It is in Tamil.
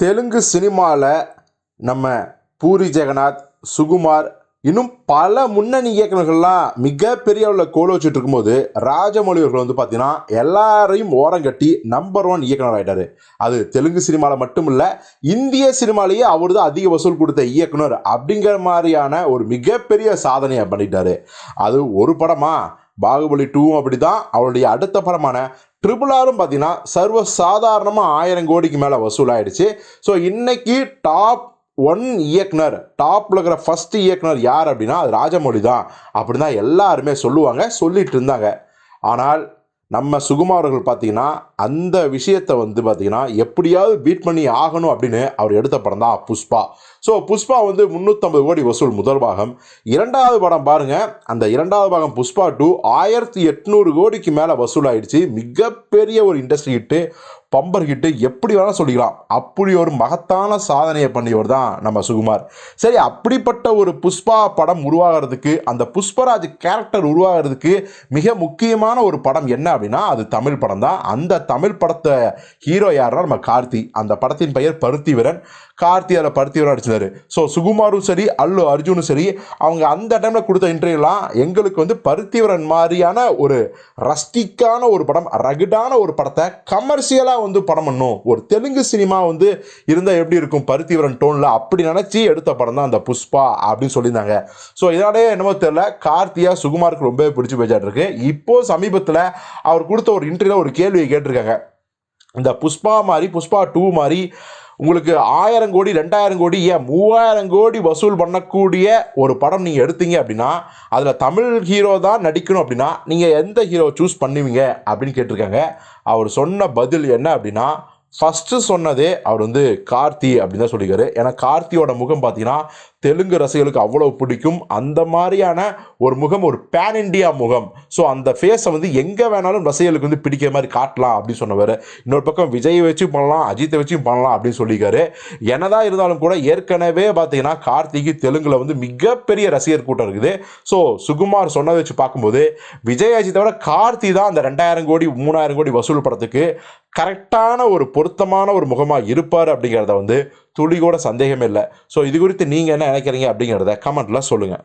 தெலுங்கு சினிமாவில் நம்ம பூரி ஜெகநாத் சுகுமார் இன்னும் பல முன்னணி இயக்குநர்கள்லாம் மிகப்பெரிய அளவில் கோல வச்சுட்டு இருக்கும்போது ராஜமௌழி அவர்கள் வந்து பார்த்தீங்கன்னா எல்லாரையும் ஓரங்கட்டி நம்பர் ஒன் இயக்குனர் ஆகிட்டாரு அது தெலுங்கு சினிமாவில் மட்டும் இல்லை இந்திய சினிமாலேயே அவர் தான் அதிக வசூல் கொடுத்த இயக்குனர் அப்படிங்கிற மாதிரியான ஒரு மிகப்பெரிய சாதனையை பண்ணிட்டாரு. அது ஒரு படமா? பாகுபலி டூவும் அப்படி தான் அவருடைய அடுத்த படமான ட்ரிபிள் ஆரும் பார்த்தீங்கன்னா சர்வ சாதாரணமாக ஆயிரம் கோடிக்கு மேலே வசூலாயிடுச்சு. ஸோ இன்னைக்கு டாப் ஒன் இயக்குனர் டாப்பில் இருக்கிற ஃபர்ஸ்ட் இயக்குனர் யார் அப்படின்னா அது ராஜமௌழி தான். அப்படி தான் எல்லாருமே சொல்லுவாங்க சொல்லிட்டு இருந்தாங்க. ஆனால் நம்ம சுகுமார்கள் பார்த்தீங்கன்னா அந்த விஷயத்தை வந்து பார்த்தீங்கன்னா எப்படியாவது பீட் பண்ணி ஆகணும் அப்படின்னு அவர் எடுத்த படம் தான் புஷ்பா. ஸோ புஷ்பா வந்து முந்நூற்றம்பது கோடி வசூல் முதல் பாகம். இரண்டாவது படம் பாருங்கள் அந்த இரண்டாவது பாகம் புஷ்பா டூ ஆயிரத்தி எட்நூறு கோடிக்கு மேலே வசூல் வசூலாயிடுச்சு. மிகப்பெரிய ஒரு இண்டஸ்ட்ரி ஹிட்டு பம்பர் ஹிட்டு எப்படி வேணாலும் சொல்லிக்கலாம். அப்படி ஒரு மகத்தான சாதனையை பண்ணியவர் தான் நம்ம சுகுமார். சரி அப்படிப்பட்ட ஒரு புஷ்பா படம் உருவாகிறதுக்கு அந்த புஷ்பராஜ் கேரக்டர் உருவாகிறதுக்கு மிக முக்கியமான ஒரு படம் என்ன அப்படின்னா அது தமிழ் படம் தான். அந்த தமிழ் படத்தை ஹீரோ யாருன்னா நம்ம கார்த்தி. அந்த படத்தின் பெயர் பருத்தி வீரன் கார்த்தி அதில் பருத்தி வீரன் அடிச்சிருந்தாரு ஸோ சுகுமாரும் சரி அல்லு அர்ஜுனும் சரி அவங்க அந்த டைமில் கொடுத்த இன்டர்வியூலாம் எங்களுக்கு வந்து பருத்திவரன் மாதிரியான ஒரு ரஸ்டிக்கான ஒரு படம் ரகுடான ஒரு படத்தை கமர்ஷியலாக வந்து படம் பண்ணும். ஒரு தெலுங்கு சினிமா வந்து இருந்தால் எப்படி இருக்கும்? பருத்திவரன் டோனில் அப்படி நினச்சி எடுத்த படம் தான் அந்த புஷ்பா அப்படின்னு சொல்லியிருந்தாங்க. ஸோ இதனாலே என்னமோ தெரில கார்த்தியா சுகுமாருக்கு ரொம்பவே பிடிச்சி போயிட்டு இருக்கு. இப்போ சமீபத்தில் அவர் கொடுத்த ஒரு இன்டர்வியூவில் ஒரு கேள்வியை கேட்டிருக்காங்க. இந்த புஷ்பா மாதிரி புஷ்பா டூ மாதிரி உங்களுக்கு ஆயிரம் கோடி ரெண்டாயிரம் கோடி ஏன் மூவாயிரம் கோடி வசூல் பண்ணக்கூடிய ஒரு படம் நீங்கள் எடுத்தீங்க அப்படின்னா அதில் தமிழ் ஹீரோ தான் நடிக்கணும் அப்படின்னா நீங்கள் எந்த ஹீரோ சூஸ் பண்ணுவீங்க அப்படின்னு கேட்டிருக்காங்க. அவர் சொன்ன பதில் என்ன அப்படின்னா ஃபஸ்ட்டு சொன்னதே அவர் வந்து கார்த்தி அப்படின்னு தான் சொல்லியிருக்காரு. ஏன்னா கார்த்தியோட முகம் பார்த்தீங்கன்னா தெலுங்கு ரசிகர்களுக்கு அவ்வளோ பிடிக்கும். அந்த மாதிரியான ஒரு முகம் ஒரு பேன் இண்டியா முகம். ஸோ அந்த ஃபேஸை வந்து எங்கே வேணாலும் ரசிகர்களுக்கு வந்து பிடிக்கிற மாதிரி காட்டலாம் அப்படின்னு சொன்னவர். இன்னொரு பக்கம் விஜய் வச்சு பண்ணலாம் அஜித்தை வச்சும் பண்ணலாம் அப்படின்னு சொல்லியிருக்காரு. என்னதான் இருந்தாலும் கூட ஏற்கனவே பார்த்தீங்கன்னா கார்த்திக்கு தெலுங்கில் வந்து மிகப்பெரிய ரசிகர் கூட்டம் இருக்குது. ஸோ சுகுமார் சொன்னதை வச்சு பார்க்கும்போது விஜய் அஜித்தை விட கார்த்தி தான் அந்த ரெண்டாயிரம் கோடி மூணாயிரம் கோடி வசூல் படத்துக்கு கரெக்டான ஒரு பொருத்தமான ஒரு முகமாக இருப்பார் அப்படிங்கிறத வந்து துளி கூட சந்தேகமே இல்லை. ஸோ இது குறித்து நீங்கள் என்ன நினைக்கிறீங்க அப்படிங்கிறத கமெண்ட்டில் சொல்லுங்கள்